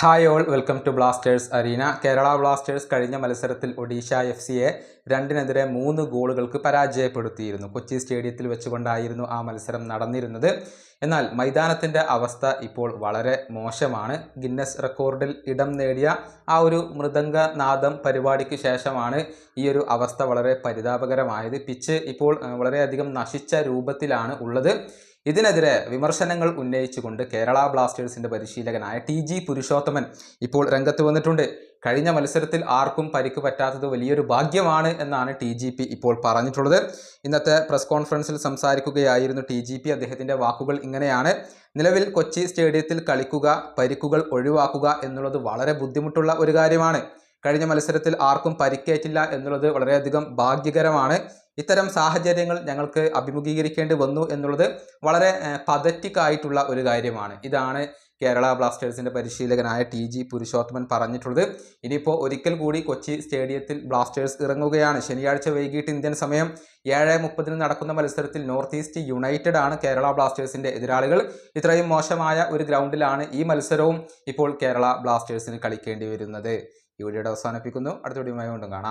Hi all welcome to Blasters arena Kerala Blasters കഴിഞ്ഞ മത്സരത്തിൽ Odisha F സിയെ രണ്ടിനെതിരെ മൂന്ന് ഗോളുകൾക്ക് പരാജയപ്പെടുത്തിയിരുന്നു. കൊച്ചി സ്റ്റേഡിയത്തിൽ വെച്ചുകൊണ്ടായിരുന്നു ആ മത്സരം നടന്നിരുന്നത്. എന്നാൽ മൈതാനത്തിന്റെ അവസ്ഥ ഇപ്പോൾ വളരെ മോശമാണ്. ഗിന്നസ് റെക്കോർഡിൽ ഇടം നേടിയ ആ ഒരു മൃദംഗനാദം പരിപാടിക്ക് ശേഷമാണ് ഈ ഒരു അവസ്ഥ വളരെ പരിതാപകരമായത്. പിച്ച് ഇപ്പോൾ വളരെയധികം നശിച്ച രൂപത്തിലാണ് ഉള്ളത്. ഇതിനെതിരെ വിമർശനങ്ങൾ ഉന്നയിച്ചുകൊണ്ട് കേരള ബ്ലാസ്റ്റേഴ്സിന്റെ പരിശീലകനായ ടി ജി പുരുഷോത്തമൻ ഇപ്പോൾ രംഗത്ത് വന്നിട്ടുണ്ട്. കഴിഞ്ഞ മത്സരത്തിൽ ആർക്കും പരിക്ക് പറ്റാത്തത് വലിയൊരു ഭാഗ്യമാണ് എന്നാണ് ടി ജി പി ഇപ്പോൾ പറഞ്ഞിട്ടുള്ളത്. ഇന്നത്തെ പ്രസ് കോൺഫറൻസിൽ സംസാരിക്കുകയായിരുന്നു ടി ജി പി. അദ്ദേഹത്തിന്റെ വാക്കുകൾ ഇങ്ങനെയാണ്. നിലവിൽ കൊച്ചി സ്റ്റേഡിയത്തിൽ കളിക്കുക പരിക്കുകൾ ഒഴിവാക്കുക എന്നുള്ളത് വളരെ ബുദ്ധിമുട്ടുള്ള ഒരു കാര്യമാണ്. കഴിഞ്ഞ മത്സരത്തിൽ ആർക്കും പരിക്കേറ്റില്ല എന്നുള്ളത് വളരെയധികം ഭാഗ്യകരമാണ്. ഇത്തരം സാഹചര്യങ്ങൾ ഞങ്ങൾക്ക് അഭിമുഖീകരിക്കേണ്ടി വന്നു എന്നുള്ളത് വളരെ പതറ്റിക് ആയിട്ടുള്ള ഒരു കാര്യമാണ്. ഇതാണ് കേരള ബ്ലാസ്റ്റേഴ്സിന്റെ പരിശീലകനായ ടി ജി പുരുഷോത്തമൻ പറഞ്ഞിട്ടുള്ളത്. ഇനിയിപ്പോൾ ഒരിക്കൽ കൂടി കൊച്ചി സ്റ്റേഡിയത്തിൽ ബ്ലാസ്റ്റേഴ്സ് ഇറങ്ങുകയാണ്. ശനിയാഴ്ച വൈകിട്ട് ഇന്ത്യൻ സമയം ഏഴ് മുപ്പതിന് നടക്കുന്ന മത്സരത്തിൽ നോർത്ത് ഈസ്റ്റ് യുണൈറ്റഡ് ആണ് കേരള ബ്ലാസ്റ്റേഴ്സിന്റെ എതിരാളികൾ. ഇത്രയും മോശമായ ഒരു ഗ്രൗണ്ടിലാണ് ഈ മത്സരവും ഇപ്പോൾ കേരള ബ്ലാസ്റ്റേഴ്സിന് കളിക്കേണ്ടി വരുന്നത്. ഈ വീഡിയോയുടെ അവസാനിപ്പിക്കുന്നു. അടുത്ത വീഡിയോയുമായി കൊണ്ടും കാണാം.